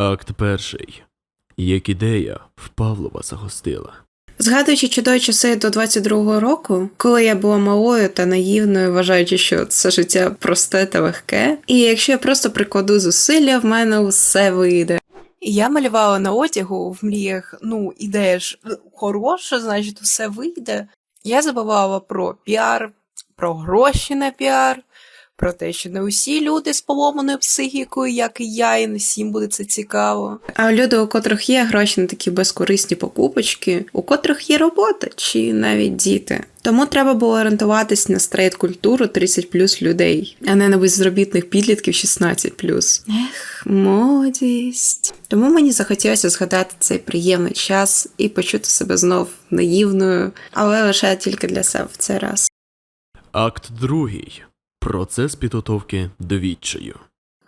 Акт перший. Як ідея в Павлова загостила. Згадуючи чудові часи до 22-го року, коли я була малою та наївною, вважаючи, що це життя просте та легке, і якщо я просто прикладу зусилля, в мене все вийде. Я малювала на одягу в мріях, ну, ідея ж хороша, значить, все вийде. Я забувала про піар, про гроші на піар, про те, що не усі люди з поломаною психікою, як і я, і не всім буде це цікаво. А люди, у котрих є гроші на такі безкорисні покупочки, у котрих є робота чи навіть діти. Тому треба було орієнтуватись на стрейт-культуру 30 плюс людей, а не на безробітних підлітків 16 плюс. Ех, молодість. Тому мені захотілося згадати цей приємний час і почути себе знов наївною, але лише тільки для себе в цей раз. Акт другий. Процес підготовки до відчаю.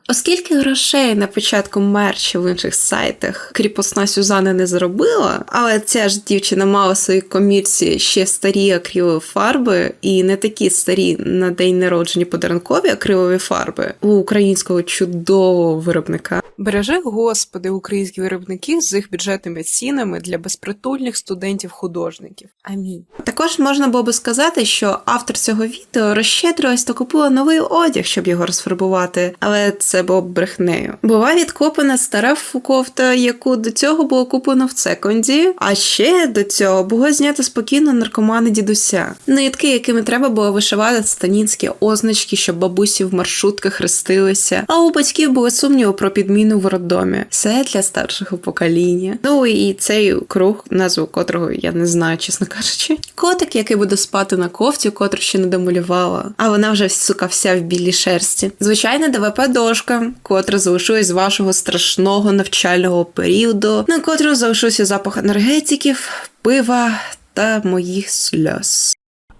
Оскільки грошей на початку мерчі в інших сайтах кріпосна Сюзани не заробила, але ця ж дівчина мала в своїй комірці ще старі акрилові фарби, і не такі старі на день народження подарункові акрилові фарби у українського чудового виробника. Бережи, Господи, українські виробники з їх бюджетними цінами для безпритульних студентів-художників. Амінь. Також можна було би сказати, що автор цього відео розщедрилась та купила новий одяг, щоб його розфарбувати, але це було брехнею. Була відкопана стара фукофта, яку до цього було куплено в цеконді, а ще до цього було знято спокійно наркомани дідуся. Нитки, якими треба було вишивати станінські означки, щоб бабусі в маршрутках хрестилися. А у батьків були сумніви про підміну в роддомі. Все для старшого покоління. Ну і цей круг, назву котрого я не знаю, чесно кажучи. Котик, який буде спати на кофті, котру ще не домалювала, а вона вже сука вся в білій шерсті. Звичайна ДВП дошка, котра залишилась з вашого страшного навчального періоду, на котрому залишився запах енергетиків, пива та моїх сльоз.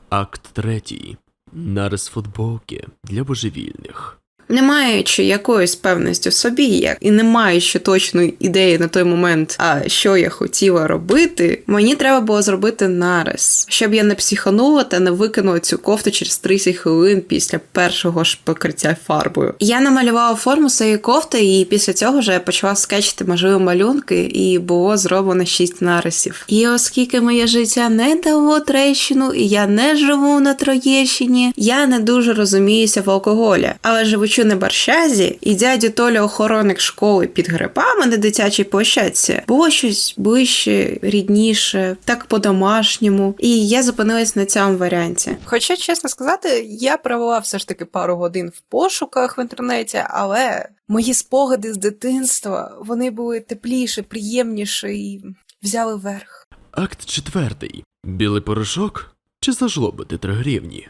Акт третій. Нарис футболки для божевільних. Не маючи якоїсь певності в собі, як і не маючи точної ідеї на той момент, а що я хотіла робити, мені треба було зробити нарис, щоб я не психанула та не викинула цю кофту через 30 хвилин після першого ж покриття фарбою. Я намалювала форму своєї кофти, і після цього вже почала скетчити можливі малюнки, і було зроблено 6 нарисів. І оскільки моє життя не дало трещину, і я не живу на Троєщині, я не дуже розуміюся в алкоголі, але живучи на Барщазі, і дядю Толя охоронник школи під грибами на дитячій площадці, було щось ближче, рідніше, так по-домашньому, і я зупинилась на цьому варіанті. Хоча, чесно сказати, я провела все ж таки пару годин в пошуках в інтернеті, але мої спогади з дитинства вони були тепліші, приємніші і взяли верх. Акт четвертий. Білий порошок чи зажлобити три гривні.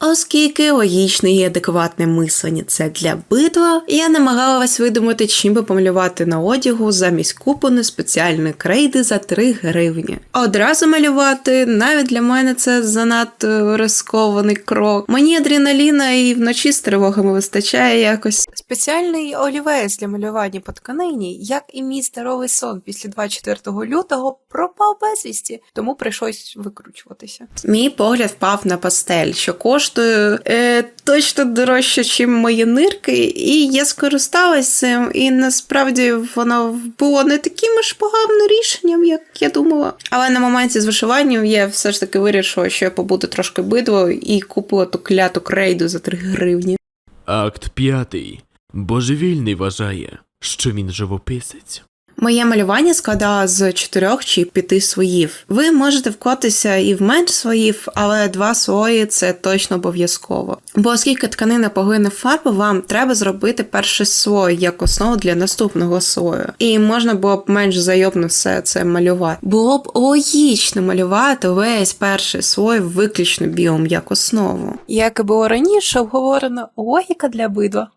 Оскільки логічне і адекватне мислення це для битва, я намагалась видумати, чим би помалювати на одягу замість купони спеціальної крейди за 3 гривні. Одразу малювати навіть для мене це занадто рискований крок. Мені адреналіна і вночі з тривогами вистачає якось. Спеціальний олівець для малювання по тканині, як і мій здоровий сон після 24 лютого, пропав безвісті, тому прийшлось викручуватися. Мій погляд впав на пастель, що коштує е, точно дорожче, ніж мої нирки, і я скористалась цим, і насправді воно було не таким ж поганим рішенням, як я думала. Але на моменті з вишиванням я все ж таки вирішила, що я побуду трошки бидвою і купила ту кляту крейду за 3 гривні. Акт п'ятий. Божевільний вважає, що він живописець. Моє малювання складало з чотирьох чи п'яти слоїв. Ви можете вклатися і в менш слоїв, але два слої це точно обов'язково. Бо оскільки тканина поглине фарбу, вам треба зробити перший слой як основу для наступного слою. І можна було б менш зайобно все це малювати. Було б логічно малювати весь перший слой виключно білим як основу. Як і було раніше обговорено, логіка для бидва.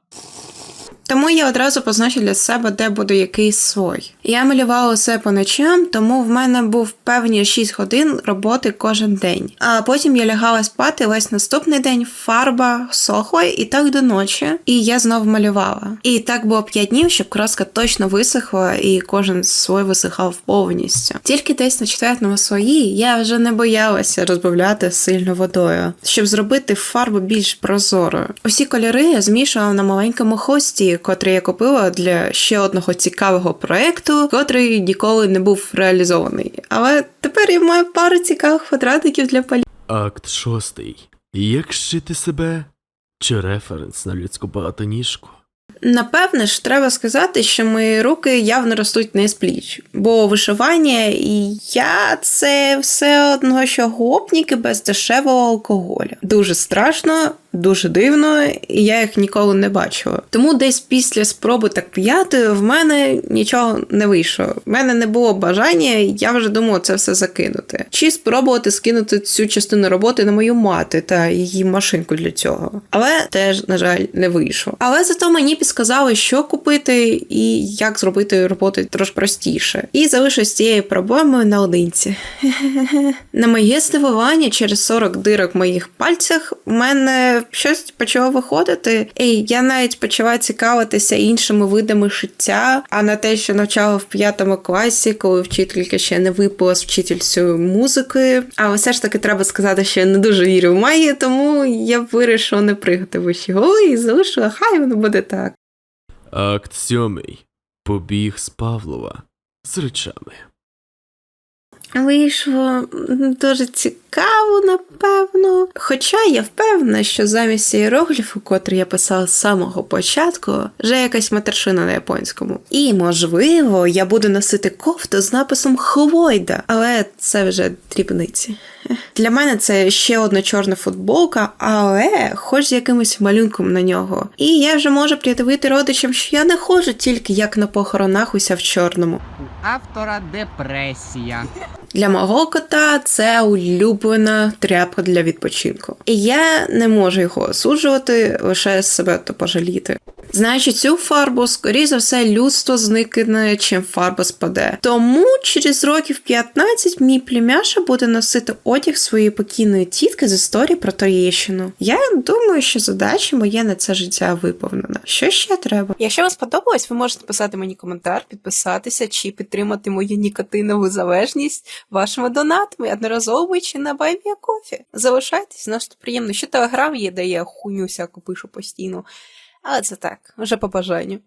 Тому я одразу позначив для себе, де буде який слой. Я малювала усе по ночам, тому в мене був певні 6 годин роботи кожен день. А потім я лягала спати весь наступний день, фарба сохла і так до ночі. І я знов малювала. І так було 5 днів, щоб краска точно висохла, і кожен слой висихав повністю. Тільки десь на четвертому слої я вже не боялася розбавляти сильно водою, щоб зробити фарбу більш прозорою. Усі кольори я змішувала на маленькому хості, котрий я купила для ще одного цікавого проекту, котрий ніколи не був реалізований. Але тепер я маю пару цікавих квадратиків для палі. Акт шостий. Як шити себе? Чи референс на людську багатоніжку? Напевне ж, треба сказати, що мої руки явно ростуть не з пліч, бо вишивання і я це все одно, що гопніки без дешевого алкоголя. Дуже страшно, дуже дивно, і я їх ніколи не бачила. Тому десь після спроби так п'яти в мене нічого не вийшло. В мене не було бажання, і я вже думала це все закинути. Чи спробувати скинути цю частину роботи на мою мати та її машинку для цього. Але теж, на жаль, не вийшло. Але зато мені підсказали, що купити і як зробити роботу трошки простіше. І залишилась з цією проблемою наодинці. На моє здивування, через 40 дирок в моїх пальцях в мене щось почало виходити. І я навіть почала цікавитися іншими видами шиття, а на те, що навчала в п'ятому класі, коли вчителька ще не випала з вчительцею музики. Але все ж таки треба сказати, що я не дуже вірю в магію, тому я вирішила не пригати вищі голи і залишила, хай воно буде так. Акт сьомий. Побіг з Павлова з речами. Вийшло дуже цікаво, напевно. Хоча я впевнена, що замість іерогліфу, котрий я писала з самого початку, вже якась матершина на японському. І, можливо, я буду носити кофту з написом Хвойда, але це вже дрібниці. Для мене це ще одна чорна футболка, але хоч з якимось малюнком на нього. І я вже можу пред'явити родичам, що я не ходжу тільки як на похоронах уся в чорному. автора депресія. Для мого кота це улюблена тряпка для відпочинку. І я не можу його осуджувати, лише себе то пожаліти. Знаючи цю фарбу, скоріше за все, людство зникне, чим фарба спаде. Тому через років 15 мій племяша буде носити одяг своєї покійної тітки з історії про Троєщину. Я думаю, що задача моя на це життя виповнена. Що ще треба? Якщо вам сподобалось, ви можете писати мені коментар, підписатися чи підтримати мою нікотинову залежність вашими донатами, одноразово чи на Баймія Кофі. Залишайтесь, нас приємно. Ще телеграм є, де я хуйню всяку пишу постійно. Але це так, вже по бажанню.